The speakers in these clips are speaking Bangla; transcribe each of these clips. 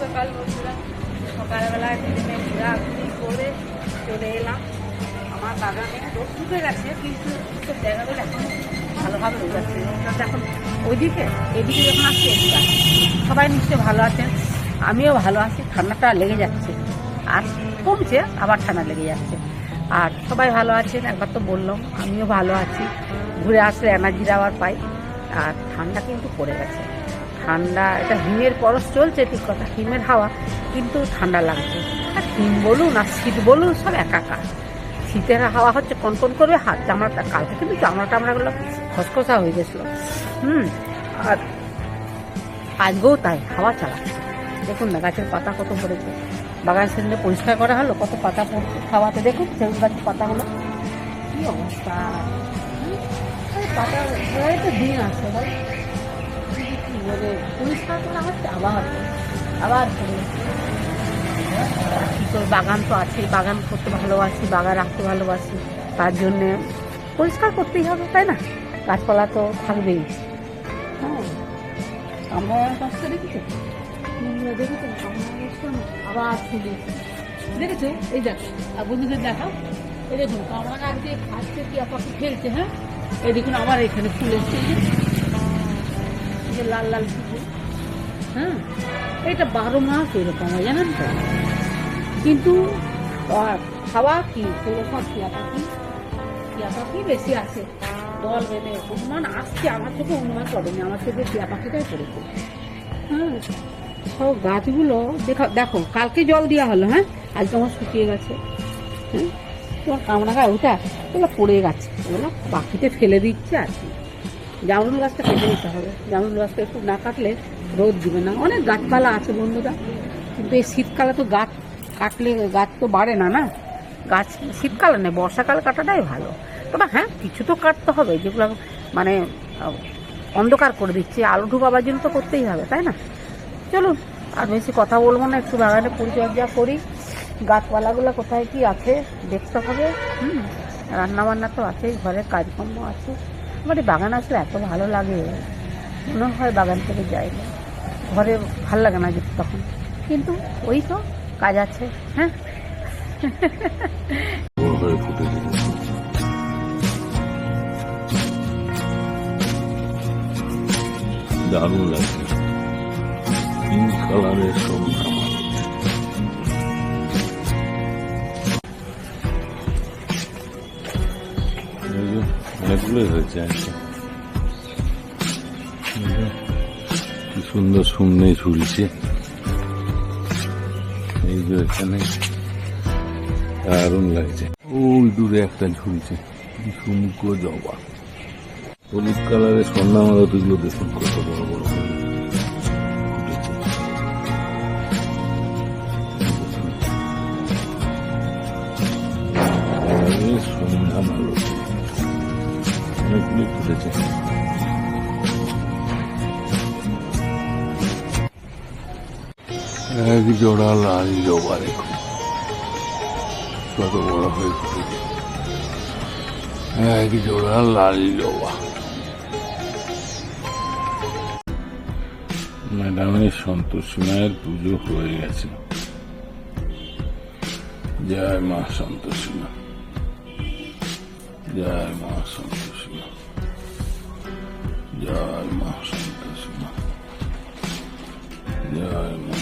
সকাল সকালবেলায় করে চলে এলাম আমার বাগানে গেছে এখন এদিকে যখন আসছে এদিকে সবাই নিশ্চয়ই ভালো আছেন আমিও ভালো আছি ঠান্ডাটা লেগে যাচ্ছে আর কমছে আবার ঠান্ডা লেগে যাচ্ছে আর সবাই ভালো আছেন, একবার তো বললাম, আমিও ভালো আছি। ঘুরে আসলে এনার্জি আবার পাই। আর ঠান্ডা কিন্তু পড়ে গেছে। ঠান্ডা, এটা হিমের পরশ চলছে, ঠিক কথা, হিমের হাওয়া, কিন্তু ঠান্ডা লাগছে। আর হিম বলুন আর শীত বলুন, সব একাকার। শীতের হাওয়া হচ্ছে কনকন করবে, হাত চামড়াটা, কালকে কিন্তু চামড়া টামড়াগুলো খসখসা হয়ে গেছিল। হুম, আর আজকেও তাই, হাওয়া চালাচ্ছে। দেখুন না, গাছের পাতা কত পড়েছে বাগান সেদিনে পরিষ্কার করা হলো, কত পাতা পড়ছে। খাওয়াতে দেখুন সেগুন গাছের পাতাগুলো। কী অবস্থা? দিন কি পরিষ্কার করা হচ্ছে আবার আবার বাগান তো আছে, বাগান করতে ভালোবাসি, বাগান রাখতে ভালোবাসি, তার জন্যে পরিষ্কার করতেই হবে, তাই না? গাছপালা তো থাকবেই। হ্যাঁ? আবার। দেখেছ? এই দেখো, আর বন্ধুদের দেখাও। এই দেখুন কামড়া গাছ দিয়ে কি আপাকে ফেলছে হ্যাঁ? এই দেখুন আবার এখানে ফুল এসছে যে। লাল লাল ফুল। হ্যাঁ এটা বারো মাস এরকম হয়, জানেন তো? কিন্তু খাওয়া কি? সেরকম টিয়া পাখি? টিয়া পাখি বেশি আছে। দল বেঁধে অনুমান আসছে, আমার চোখে অনুমান করেনি আমার চোখে টিয়া পাখিটাই পড়েছে। হ্যাঁ সব গাছগুলো, দেখো দেখো, কালকে জল দেওয়া হলো হ্যাঁ? আজকে আমার শুকিয়ে গেছে। হ্যাঁ? তোমার কামড়া গায়ে ওটা ওগুলো পড়ে গেছে। ওগুলো পাখিতে ফেলে দিচ্ছে আর কি। জামরুল গাছটা কেটে দিতে হবে। জামরুল গাছটা একটু না কাটলে রোদ দিবে না। অনেক গাছপালা আছে বন্ধুরা। কিন্তু এই শীতকালে তো গাছ কাটলে গাছ তো বাড়ে না না? গাছ শীতকালে নেই বর্ষাকালে কাটাটাই ভালো। তবে হ্যাঁ কিছু তো কাটতে হবে। যেগুলো মানে অন্ধকার করে দিচ্ছে। আলো ঢুকাবার জন্য তো করতেই হবে, তাই না? চলুন, আর বেশি কথা বলব না। একটু বাগানে পরিচর্যা করি। গাছপালাগুলো কোথায় কি আছে দেখতে হবে। হুম রান্না বান্না তো আছেই ঘরের কাজকর্ম আছে। আমার এই বাগান আসলে এত ভালো লাগে, মনে হয় বাগান থেকে যাই। না ঘরে ভালো লাগে না যেতে তখন। কিন্তু ওই তো কাজ আছে হ্যাঁ। দারুণ লাগছে। অনেকগুলোই হয়েছে আজকে কি সুন্দর শূন্যে ঝুলছে এই যে এখানে দারুণ লাগছে ওই দূরে একটা ঝুলছে সুমুখ জবা হলুদ কালারের সন্ধ্যা মালতিগুলো দেখুন কত বড় বড় ম্যাডামের সন্তোষী মায়ের পুজো হয়ে গেছে জয় মা সন্তোষী মা জয় মা সন্তোষী মা জয় মা সন্তোষী মা জয় মা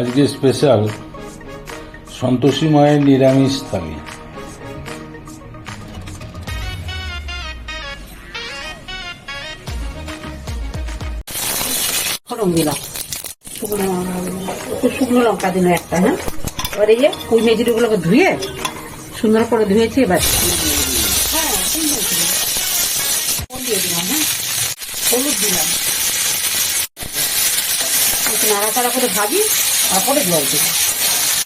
আজকে স্পেশাল সন্তোষী মায়ের নিরামিষ থালি। শুকনো লঙ্কা দিন। একটা হ্যাঁ? এবার এই যে কুই ধুয়ে সুন্দর করে ধুয়েছি, এবার হ্যাঁ, হ্যাঁ? হলুদ দিলাম নাড়াচাড়া করে ভাবি তারপরে জল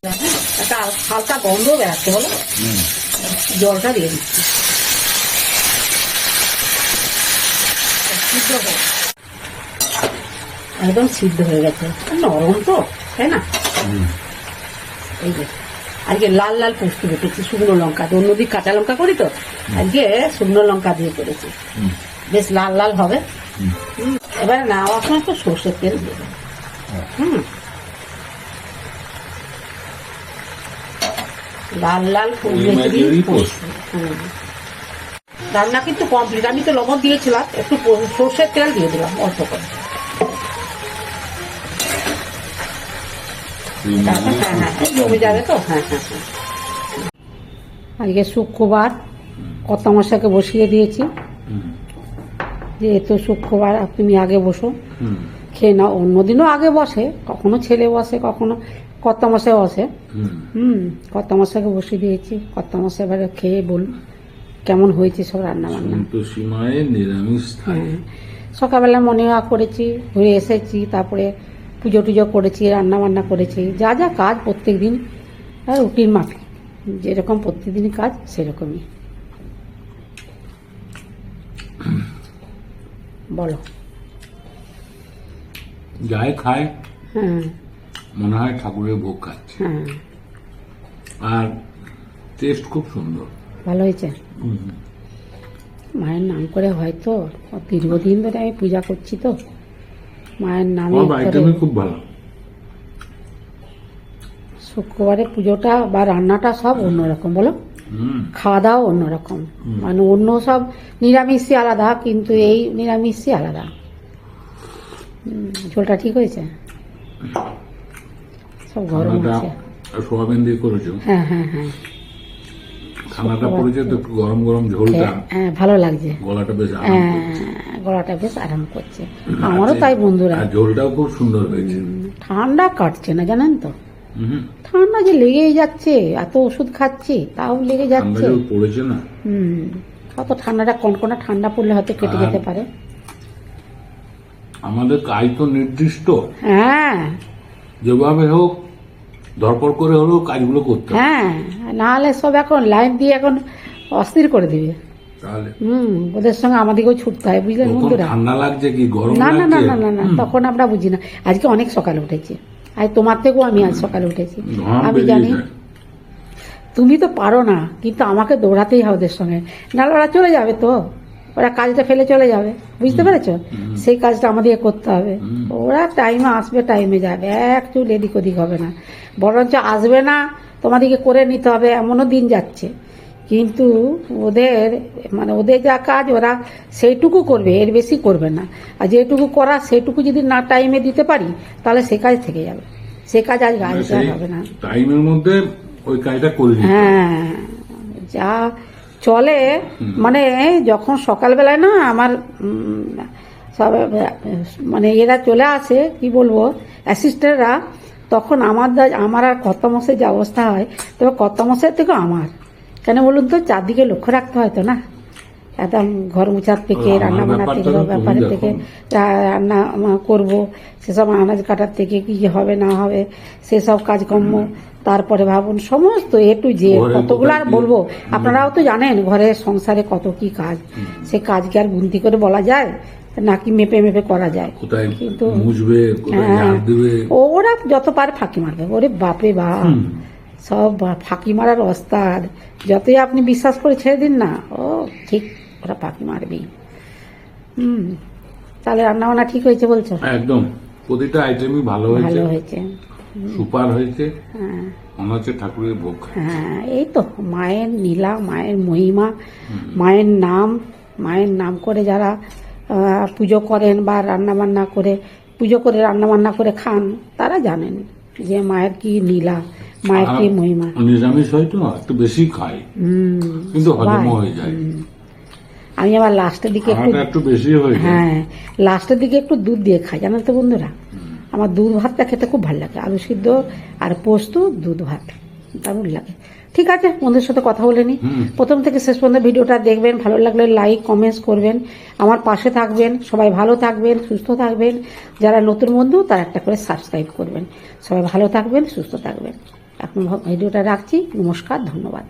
হ্যাঁ, একটা হালকা গন্ধ বেড়াচ্ছে বলো? জলটা দিয়ে দিচ্ছি। সিদ্ধ হোক একদম সিদ্ধ হয়ে গেছে। নরম তো তাই না? এই যে আজকে লাল লাল পোস্ত বেটেছি শুকনো লঙ্কা দিয়ে। অন্যদিন কাঁচা লঙ্কা করি তো? আজকে শুকনো লঙ্কা দিয়ে করেছি। বেশ লাল লাল হবে। এবারে নেওয়ার সময় তো সর্ষের তেল দেবে। হুম। লাল লাল। রান্না কিন্তু কমপ্লিট আমি তো লবণ দিয়েছিলাম একটু সর্ষের তেল দিয়ে দিলাম অল্প করে। আজকে শুক্রবার কত মশাকে বসিয়ে দিয়েছি। যে যেহেতু শুক্রবার তুমি আগে বসো। খেয়ে নাও। অন্যদিনও আগে বসে কখনো ছেলে বসে কখনো কর্তা মশাই বসে হুম। কর্তা মশাইকে বসিয়ে দিয়েছি কর্তা মশাই এবারে খেয়ে বল কেমন হয়েছে সব রান্না বান্না নিরামিষ সকালবেলা মনে করেছি ঘুরে এসেছি তারপরে পুজো টুজো করেছি রান্না বান্না করেছি যা যা কাজ প্রত্যেক দিন রুটির মাফিক যেরকম প্রত্যেকদিনই কাজ সেরকমই। বলো। যাই খায়? হ্যাঁ মনে হয় ঠাকুরের ভোগ খাচ্ছে। হ্যাঁ। আর টেস্ট খুব সুন্দর। ভালো হয়েছে? মায়ের নাম করে হয়তো দীর্ঘদিন ধরে আমি পূজা করছি তো। মায়ের নাম খুব ভালো। শুক্রবারে পুজোটা বা রান্নাটা সব অন্যরকম বলো? খাওয়া দাওয়া অন্যরকম। মানে অন্য সব নিরামিষই আলাদা কিন্তু এই নিরামিষই আলাদা। হুম, ঝোলটা ঠিক হয়েছে? সব গরম আছে সোয়াবিন দিয়ে করেছ? হ্যাঁ হ্যাঁ হ্যাঁ। খানাটা পড়েছে তো গরম গরম ঝোলটা? হ্যাঁ, ভালো লাগছে। গলাটা বেশ আরাম গলাটা বেশ আরাম করছে। আমারও তাই বন্ধুরা। ঝোলটাও খুব সুন্দর হয়েছে। ঠান্ডা কাটছে না জানেন তো? ঠান্ডা যে লেগেই যাচ্ছে এত ওষুধ খাচ্ছি তাও লেগে যাচ্ছে। পড়েছে না। হুম অত ঠান্ডাটা কনকনা ঠান্ডা পড়লে হয়তো কেটে যেতে পারে। আমাদের কাজ তো নির্দিষ্ট। হ্যাঁ। যেভাবে হোক ধরপড় করে হলেও কাজগুলো করতে হ্যাঁ নাহলে সব এখন লাইন দিয়ে এখন অস্থির করে দিবে। তাহলে? হুম ওদের সঙ্গে আমাদেরকেও ছুটতে হয় বুঝলেন তখন বন্ধুরা? ঠান্ডা লাগছে কি? গরম না না না না না না তখন আমরা বুঝি না। আজকে অনেক সকালে উঠেছি। আজ তোমার থেকেও আমি আজ সকালে উঠেছি। আমি জানি। তুমি তো পারো না কিন্তু আমাকে দৌড়াতেই হবে ওদের সঙ্গে। নাহলে ওরা চলে যাবে তো। ওরা কাজটা ফেলে চলে যাবে। বুঝতে পেরেছ? সেই কাজটা আমাদেরকে করতে হবে। ওরা টাইমে আসবে টাইমে যাবে। এক চুল এদিক ওদিক হবে না। বরঞ্চ আসবে না তোমাদেরকে করে নিতে হবে এমনও দিন যাচ্ছে। কিন্তু ওদের মানে ওদের যা কাজ ওরা সেইটুকু করবে এর বেশি করবে না। আর যেটুকু করা সেটুকু যদি না টাইমে দিতে পারি তাহলে সে কাজ থেকে যাবে। সে কাজ আজ আর সেই হবে না। টাইমের মধ্যে ওই কাজটা করে হ্যাঁ যা চলে মানে যখন সকালবেলায় না আমার সব মানে এরা চলে আসে কি বলব অ্যাসিস্ট্যান্টরা তখন আমার আমার আর কর্তামশের যে অবস্থা হয় তবে কর্তামশের থেকে আমার। কেন বলুন তো চারদিকে লক্ষ্য রাখতে হয় তো না? একদম ঘর মুছার থেকে রান্না বান্নার থেকে ব্যাপারের থেকে রান্না করব সেসব আনাজ কাটার থেকে কি হবে না হবে সেসব কাজকর্ম। তারপরে ভাবুন সমস্ত এ টু ঘরে কতগুলো আর বলব? আপনারাও তো জানেন ঘরের সংসারে কত কি কাজ। সে কাজকে আর গুনতি করে বলা যায় নাকি মেপে মেপে করা যায়। কিন্তু- হ্যাঁ। ওরা যত পারে ফাঁকি মারবে। ওরে বাপরে বাপ। সব ফাঁকি মারার অস্তাদ। যতই আপনি বিশ্বাস করে ছেড়ে দিন না ও ঠিক ওরা ফাঁকি মারবেই। হুম। তাহলে রান্না বান্না ঠিক হয়েছে বলছো? একদম। প্রতিটা আইটেমই ভালো হয়েছে। ভালো হয়েছে। সুপার হয়েছে। হ্যাঁ। মনে হচ্ছে ঠাকুরের ভোগ। হ্যাঁ এই তো মায়ের নীলা মায়ের মহিমা মায়ের নাম মায়ের নাম করে যারা পুজো করেন বা রান্না বান্না করে পুজো করে রান্না বান্না করে খান তারা জানেন যে মায়ের কি নীলা মায়ের কি মহিমা। নিরামিষ হয়তো একটু বেশি খায়। হুম কিন্তু হয়ে যায়। আমি আবার লাস্টের দিকে একটু বেশি হয়ে হ্যাঁ লাস্টের দিকে একটু দুধ দিয়ে খাই জানেন তো বন্ধুরা? আমার দুধ ভাতটা খেতে খুব ভালো লাগে। আলু সিদ্ধ আর পোস্ত দুধ ভাত। দারুণ লাগে। ঠিক আছে বন্ধুর সাথে কথা বলে নি। প্রথম থেকে শেষ পর্যন্ত ভিডিওটা দেখবেন। ভালো লাগলে লাইক কমেন্টস করবেন। আমার পাশে থাকবেন। সবাই ভালো থাকবেন সুস্থ থাকবেন। যারা নতুন বন্ধু তারা একটা করে সাবস্ক্রাইব করবেন। সবাই ভালো থাকবেন সুস্থ থাকবেন। এখন ভিডিওটা রাখছি। নমস্কার ধন্যবাদ।